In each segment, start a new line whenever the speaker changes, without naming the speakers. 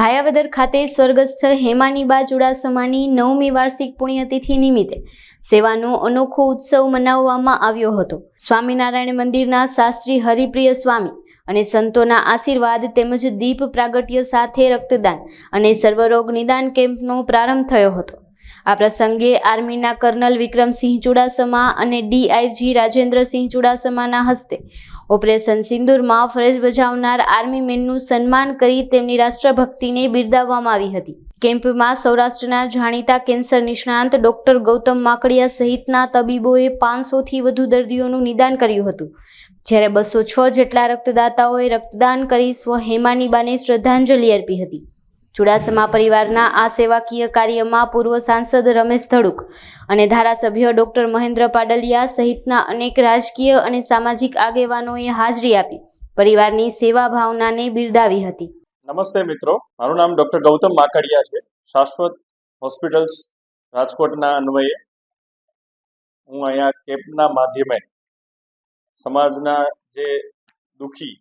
ભાયાવદર ખાતે સ્વર્ગસ્થ હેમાનીબા ચુડાસમાની નવમી વાર્ષિક પુણ્યતિથિ નિમિત્તે સેવાનો અનોખો ઉત્સવ મનાવવામાં આવ્યો હતો. સ્વામિનારાયણ મંદિરના શાસ્ત્રી હરિપ્રિય સ્વામી અને સંતોના આશીર્વાદ તેમજ દીપ પ્રાગટ્ય સાથે રક્તદાન અને સર્વરોગ નિદાન કેમ્પનો પ્રારંભ થયો હતો. આ પ્રસંગે આર્મીના કર્નલ વિક્રમસિંહ ચુડાસમા અને ડીઆઈજી રાજેન્દ્રસિંહ ચુડાસમાના હસ્તે ઓપરેશન સિંદૂરમાં ફરજ બજાવનાર આર્મી મેનનું સન્માન કરી તેમની રાષ્ટ્રભક્તિને બિરદાવવામાં આવી હતી. કેમ્પમાં સૌરાષ્ટ્રના જાણીતા કેન્સર નિષ્ણાંત ડોક્ટર ગૌતમ માકડિયા સહિતના તબીબોએ પાંચસોથી વધુ દર્દીઓનું નિદાન કર્યું હતું. જ્યારે બસો છ જેટલા રક્તદાતાઓએ રક્તદાન કરી સ્વ હેમાનીબાને શ્રદ્ધાંજલિ અર્પી હતી. ચુડાસમા પરિવારના આ સેવાકીય કાર્યમાં પૂર્વ સાંસદ રમેશ ધડુક અને ધારાસભ્ય ડોક્ટર મહેન્દ્ર પાડલિયા સહિતના અનેક રાજકીય અને સામાજિક આગેવાનોએ હાજરી આપી. પરિવારની સેવા ભાવનાને બિરદાવી હતી.
નમસ્તે મિત્રો, મારું નામ ડૉક્ટર ગૌતમ માકડિયા છે. શાશ્વત હોસ્પિટલ્સ રાજકોટના અન્વયે હું અહીંયા કેમ્પના માધ્યમે સમાજના જે દુઃખી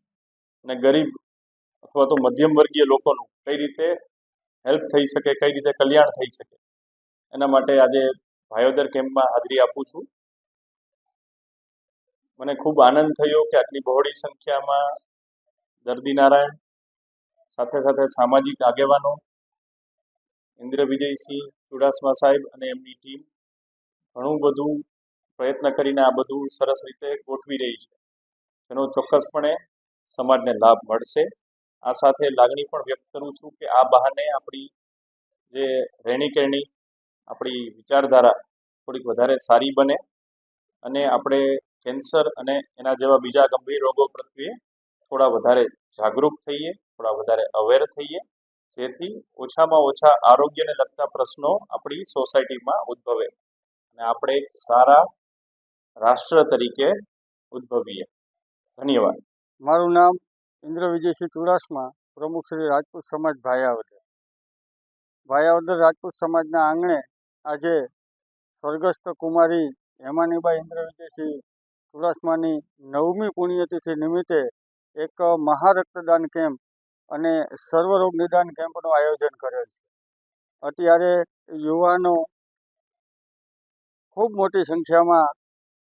અને ગરીબ અથવા તો મધ્યમ વર્ગીય લોકોનું કઈ રીતે હેલ્પ થઈ શકે, કઈ રીતે કલ્યાણ થઈ શકે. એના માટે આજે ભાયોદર કેમ્પમાં હાજરી આપું છું. મને ખૂબ આનંદ થયો કે આટલી બહોળી સંખ્યામાં દર્દી નારાયણ સાથે સાથે સામાજિક આગેવાનો ઇન્દ્ર વિજયસિંહ ચુડાસમા સાહેબ અને એમની ટીમ ઘણું બધું પ્રયત્ન કરીને આ બધું સરસ રીતે ગોઠવી રહી છે. એનો ચોક્કસપણે સમાજને લાભ મળશે. આ સાથે લાગણી પણ વ્યક્ત કરું છું કે આ બહાને આપણી જે રહેણી કહેણી આપણી વિચારધારા થોડીક વધારે સારી બને અને આપણે કેન્સર અને એના જેવા બીજા ગંભીર રોગો પ્રત્યે થોડા વધારે જાગૃત થઈએ, થોડા વધારે અવેર થઈએ, જેથી ઓછામાં ઓછા આરોગ્યને લગતા પ્રશ્નો આપણી સોસાયટીમાં ઉદ્ભવે અને આપણે એક સારા રાષ્ટ્ર તરીકે ઉદ્ભવીએ. ધન્યવાદ.
મારું નામ ઇન્દ્ર વિજયસિંહ ચુડાસમા પ્રમુખ શ્રી રાજપૂત સમાજ ભાયાવદર. ભાયાવદર રાજપૂત સમાજના આંગણે આજે સ્વર્ગસ્થ કુમારી હેમાનીબાઈ ઇન્દ્ર વિજયસિંહ ચુડાસમાની નવમી પુણ્યતિથિ નિમિત્તે એક મહા રક્તદાન કેમ્પ અને સર્વરોગ નિદાન કેમ્પનું આયોજન કરેલ છે. અત્યારે યુવાનો ખૂબ મોટી સંખ્યામાં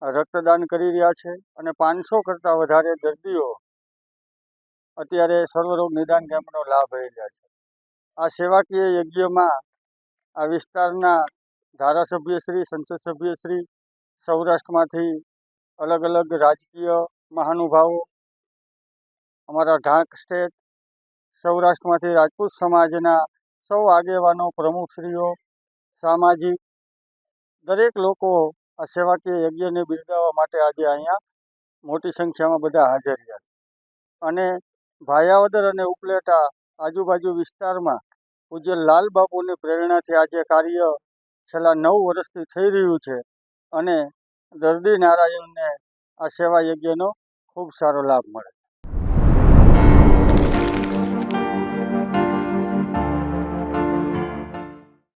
રક્તદાન કરી રહ્યા છે અને પાંચસો કરતાં વધારે દર્દીઓ અત્યારે સર્વરોગ નિદાન કેમ્પનો લાભ લઈ રહ્યા છે. આ સેવાકીય યજ્ઞમાં આ વિસ્તારના ધારાસભ્યશ્રી સંસદ સભ્યશ્રી સૌરાષ્ટ્રમાંથી અલગ અલગ રાજકીય મહાનુભાવો, અમારા ઢાંક સ્ટેટ, સૌરાષ્ટ્રમાંથી રાજપૂત સમાજના સૌ આગેવાનો, પ્રમુખશ્રીઓ, સામાજિક દરેક લોકો આ સેવાકીય યજ્ઞને બિરદાવવા માટે આજે અહીંયા મોટી સંખ્યામાં બધા હાજર રહ્યા છે. અને ભાયાવદર અને ઉપલેટા આજુબાજુ વિસ્તારમાં પૂજ્ય લાલબાપુની પ્રેરણાથી આજે કાર્ય છેલ્લા નવ વર્ષથી થઈ રહ્યું છે અને દર્દી નારાયણને આ સેવા યજ્ઞનો ખૂબ સારો લાભ મળે.